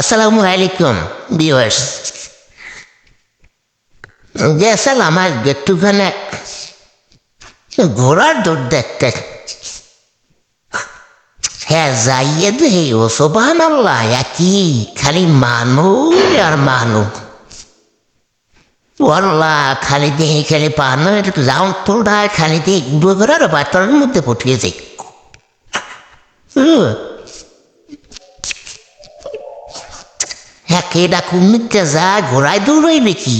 আসসালামু আলাইকুম ভিউয়ার্স গেছিলাম আজ একটুখানে ঘোড়ার দৌড় দেখতে। হ্যাঁ যাইয়ে দেহে ও সোবান আল্লাহ একই, খালি মানু আর মানু ওয়াল্লাহ, খালি দেহে খালি পানো যাও তোরা খালি দিয়ে করে আর বাচ্চার মধ্যে পটিয়ে যাই কেডা কুমিরটা যা ঘোড়ায় দৌড়াইবে কি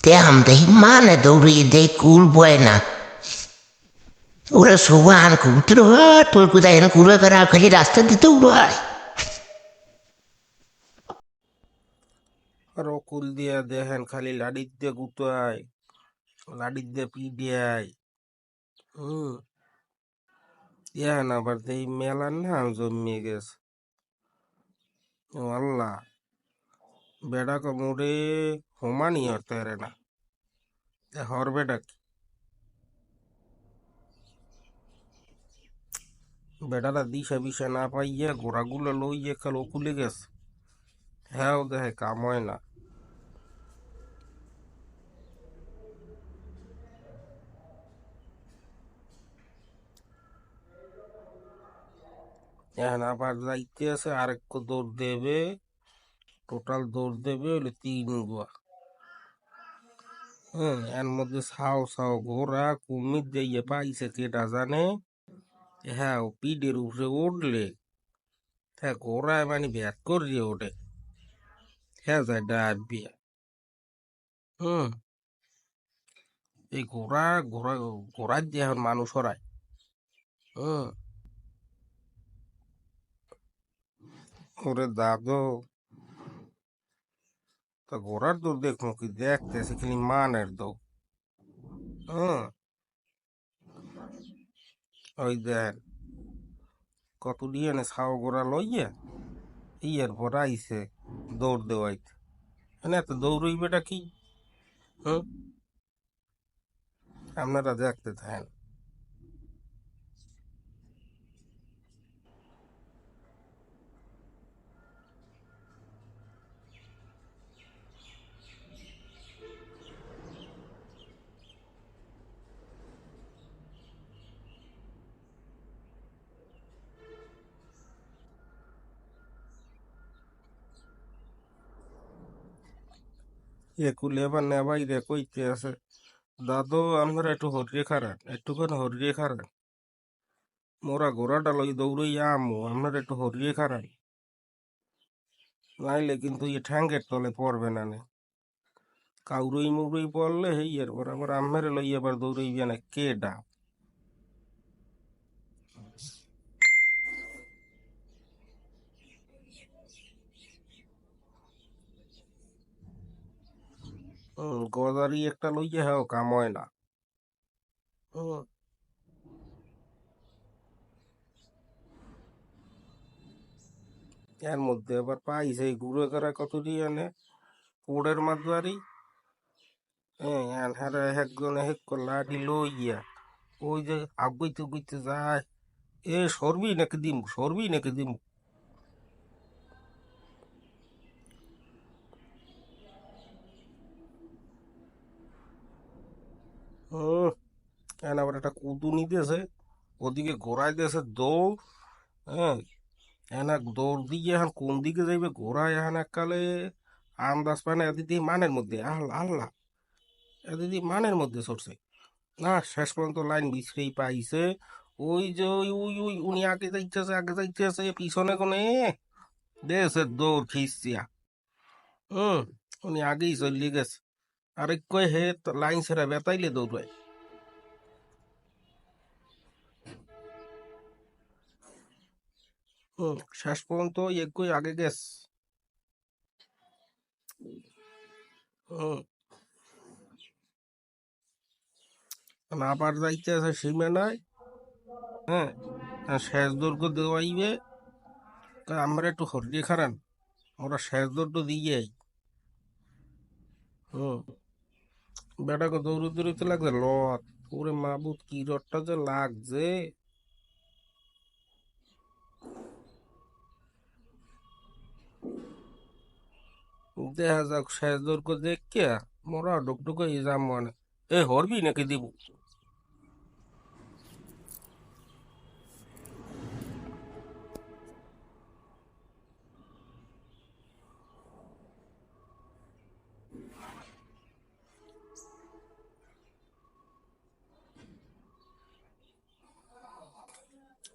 তে আম দেখি মানে দৌড়িয়ে দে কুল বয় না ওরা সোবান কুকুর তোর কোথায় এনে করে খালি রাস্তা দিয়ে দৌড়ায় আর অকুল দিয়া দেখেন খালি লাডির দিয়ে গুতায় লাডির দিয়ে পিডিয়ায় হুম ইয়া না আবার এই মেলার না জমিয়ে গেছে ও আল্লাহ বেড়া কমরে হোমানি হতে রে না এ হর বেটা কি বেটারা দিশা বিশা না পাইয়া গোড়াগুলো লইয়ে খাল অকুলে গেছে হ্যাঁ ও দেখে কাম হয় না এখন আবার যাইতে আছে আরেক দৌড় দেবে টোটাল দৌড় দেবে হলে তিন গোয়া। হ্যাঁ এর মধ্যে সাও সাও ঘোড়া কুমির দিয়ে পাইছে কেটা জানে? হ্যাঁ ও পিঠের উপরে উঠলে। হ্যাঁ ঘোড়ায় মানে ব্যাট করিয়ে ওঠে হ্যাঁ যায় ডাবি হুম। এই ঘোড়া ঘোড়া, ঘোড়ার দিয়ে এখন মানুষ হরায়। হুম। ওরে দাদু। তা ঘোড়ার দৌড় দেখব কি দেখতেছে, খালি মানের দৌড়। হুম ওই দেন কত দিয়ে নে ছাও গোড়া লইয়া, ইয়ের পর আইসে দৌড় দেওয়াইতে। মানে এত দৌড়ই বেটা কি? হুম আপনারা দেখতে থাকেন। একুলে এবার নেবাই রে কইতে আছে দাদু আমার একটু হরিয়ে খারান একটুখানি হরিয়ে খারান মোরা ঘোড়াটা লই দৌড়ই আমু আপনার একটু হরিয়ে খারান নাইলে কিন্তু ইয়ে ঠ্যাঙ্গের তলে পড়বে না নে কাউরই মুরুই পড়লে হেই এরপর আমার আমের লই এবার দৌড়ইবে না কে গজারি একটা লইয়া হ্যাঁ কাম হয় না এর মধ্যে আবার পাইছে এই গুঁড়ো করা কত দিয়ে আনে পোড়ের মাদুয়ারি হ্যাঁ এন হারা একজন এক লাঠি লইয়া, ওই যে আগুইতে গুইতে যায়। এ, সরবি নাকি দিম, সরবি নাকি দিম? হুম এন আবার একটা কুদুনি দিয়েছে ওদিকে ঘোরাই দিয়েছে দৌড় হ্যাঁ? এনা দৌড় দিয়ে এখন কোন দিকে যাইবে? ঘোড়ায় এখন এককালে আন্দাজ পায় না এদিদি মানের মধ্যে আল্লাহ। আল্লাহ এদিদি মানের মধ্যে সরছে। না, শেষ পর্যন্ত লাইন বিছড়েই পাইছে। ওই যে ওই ওই ওই, উনি আগে যাইতেছে আগে যাইতেছে, পিছনে কোনে? দেশে দৌড় খিসছিয়া হুম, উনি আগেই চলিয়ে গেছে। আরেক কয় হে লাইন ছেড়া বেতাইলে দৌড়ায় শেষ পর্যন্ত একই আগে গেছে। আবার যাইতে আছে সীমানায় হ্যাঁ আর শেষ দুর্গ দেওয়াইবে আমরা একটু হরিয়ে খারান ওরা শেষ দুর্গ দিয়ে হুম বেটাকে দৌড়ে দৌড়িতে লাগছে লত ওরে মাবুত কি রটটা যে লাগছে। দেখা যাক, শেষ দৌড় দেখে মোরা ডুকডুকে যাম মানে এ হরবি নাকি দিব?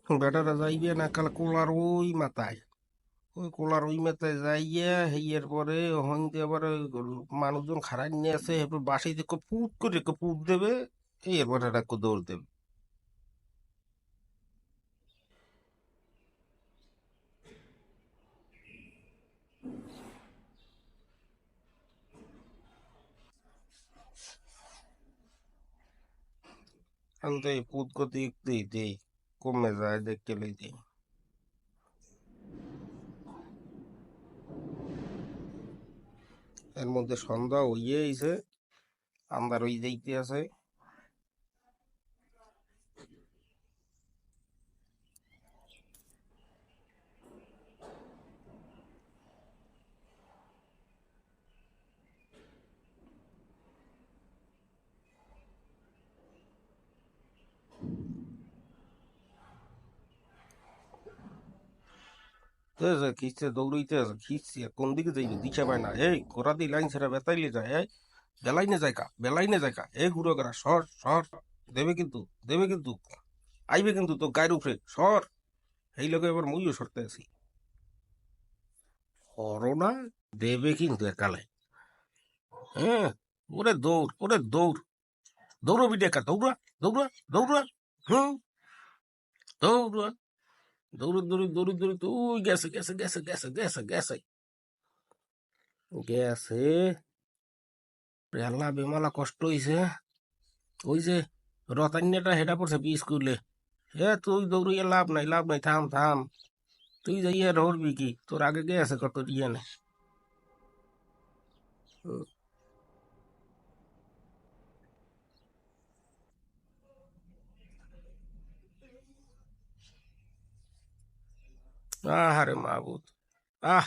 বেটারা যাইবে না কাল কোলার ওই মাথায় ওই কোলার ওই মাথায় যাইয়া হেইয়ের পরে হইতে ওই মানুষজন খারাপ নিয়ে আসে এরপর বাসায় দেখো পুট করে একটু পুট দেবে এই এরপর একটা দৌড় দেবে আমি তো এই করতে একটুই দিই কমে যায় দেখতে লইতে এর মধ্যে সন্ধ্যা হইয়ে আইছে আন্দার হয়ে যাইতে আছে তো যে খিচছে দৌড়ইতে আছে খিচছে কোন দিকে যাইবে দিশা পায় না এই দিয়ে লাইন ছেড়ে বেতাইলে যায় এই বেলাইনে কা বেলাইনে কা এই ঘুরো করা সর সর দেবে কিন্তু দেবে কিন্তু আইবে কিন্তু তো গায়ের উপরে সর এই লোকে এবার মুইও সরতে আছি সরো না দেবে কিন্তু একালে হ্যাঁ ওরে দৌড় ওরে দৌড় দৌড়বি ডেকা দৌড়া দৌড়া দৌড়া হুম দৌড়া দৌড়ি দৌড়ি দৌড়ি দৌড়ি তুই গেছে গেছে গেছে গেছে গেছে গেছে গেছে রেলা বেমালা কষ্ট হইছে ওই যে রতান্যটা হেটা পড়ছে বি স্কুলে হে তুই দৌড়িয়ে লাভ নাই লাভ নাই থাম থাম তুই যাইয়ে ধরবি কি তোর আগে গেছে কত ইয়ে নেই আহারে মাহবুদ আহ,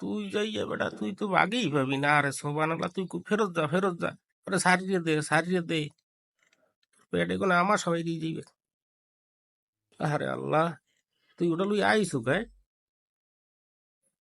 তুই যাইয়া বেটা, তুই তো আগেই পাবি না, আরে সোবানালা তুই ফেরত যা ফেরত যা। আরে সারিয়ে দে সারিয়ে দে। পেটে কোনো আমার সবাই দিয়ে যাইবে আহারে আল্লাহ, তুই ওটা লুই আইসু গায়ে